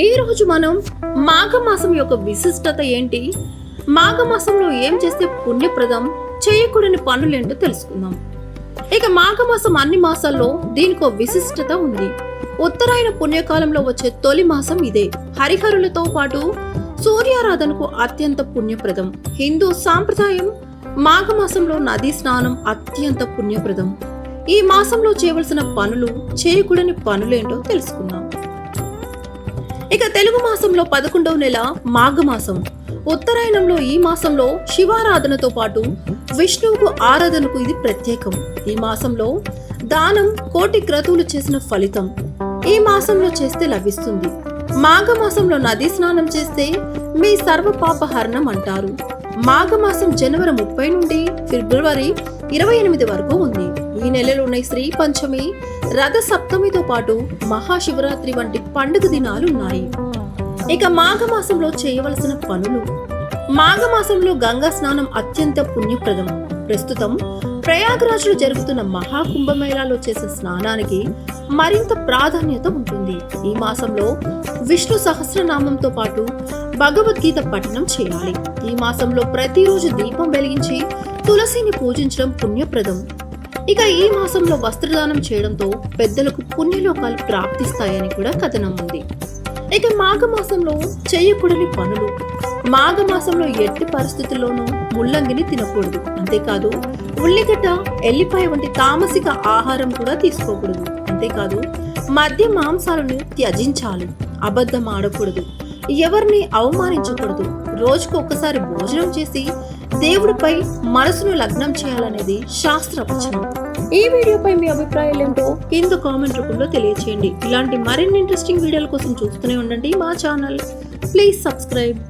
ఈ రోజు మనం మాఘమాసం యొక్క విశిష్టత ఏంటి? మాఘమాసంలో ఏం చేస్తే పుణ్యప్రదం? చేయకూడని పనులేంటో తెలుసుకుందాం. ఇక మాఘమాసం అన్ని మాసాల్లో దీనికో విశిష్టత ఉంది. ఉత్తరాయణ పుణ్యకాలంలో వచ్చే తొలి మాసం ఇదే. హరిహరులతో పాటు సూర్యారాధనకు అత్యంత పుణ్యప్రదం. హిందూ సాంప్రదాయం మాఘమాసంలో నదీ స్నానం అత్యంత పుణ్యప్రదం. ఈ మాసంలో చేయవలసిన పనులు చేయకూడని పనులేంటో తెలుసుకుందాం. ఇక తెలుగు మాసంలో పదకొండవ నెల మాఘమాసం. ఉత్తరాయణంలో ఈ మాసంలో శివారాధనతో పాటు విష్ణువుకు ఆరాధనకు ఇది ప్రత్యేకం. ఈ మాసంలో దానం కోటి క్రతువులు చేసిన ఫలితం. ఈ మాసంలో చేస్తే లభిస్తుంది. మాఘమాసంలో నదీ స్నానం చేస్తే మీ సర్వ పాప హరణం అంటారు. మాఘమాసం జనవరి ముప్పై నుండి ఫిబ్రవరి ఇరవై ఎనిమిది వరకు ఉంది. ఈ నెలలోనే శ్రీ పంచమి రథ సప్తమితో పాటు మహాశివరాత్రి వంటి పండుగ దినాలు ఉన్నాయి. ఇక మాఘమాసంలో చేయవలసిన పనులు. మాఘమాసంలో గంగా స్నానం అత్యంత పుణ్యప్రదం. ప్రస్తుతం ప్రయాగరాజ్లో జరుగుతున్న మహాకుంభమేళాలో చేసే స్నానానికి మరింత ప్రాధాన్యత ఉంటుంది. ఈ మాసంలో విష్ణు సహస్రనామంతో పాటు భగవద్గీత పఠనం చేయాలి. ఈ మాసంలో ప్రతిరోజు దీపం వెలిగించి తులసిని పూజించడం పుణ్యప్రదం. ఇక ఈ మాసంలో వస్త్రదానం చేయడంతో పెద్దలకు పుణ్యలోకాలు ప్రాప్తిస్తాయని కూడా కథనం ఉంది ఇక మాఘమాసంలో చేయకూడని పనులు. మాఘమాసంలో ఎట్టి పరిస్థితుల్లోనూ ముల్లంగిని తినకూడదు. అంతేకాదు ఉల్లిగడ్డ ఎల్లిపాయ వంటి తామసిక ఆహారం కూడా తీసుకోకూడదు. అంతేకాదు మద్య మాంసాలను త్యజించాలి. అబద్ధం ఆడకూడదు. ఎవరిని అవమానించకూడదు. రోజుకు ఒక్కసారి భోజనం చేసి దేవుడిపై మనసును లగ్నం చేయాలనేది శాస్త్ర వచనం ఈ వీడియోపై మీ అభిప్రాయాలు ఏంటో కింద కామెంట్ రూపంలో తెలియచేయండి. ఇలాంటి మరిన్ని ఇంట్రెస్టింగ్ వీడియోల కోసం చూస్తూనే ఉండండి మా ఛానల్. Please subscribe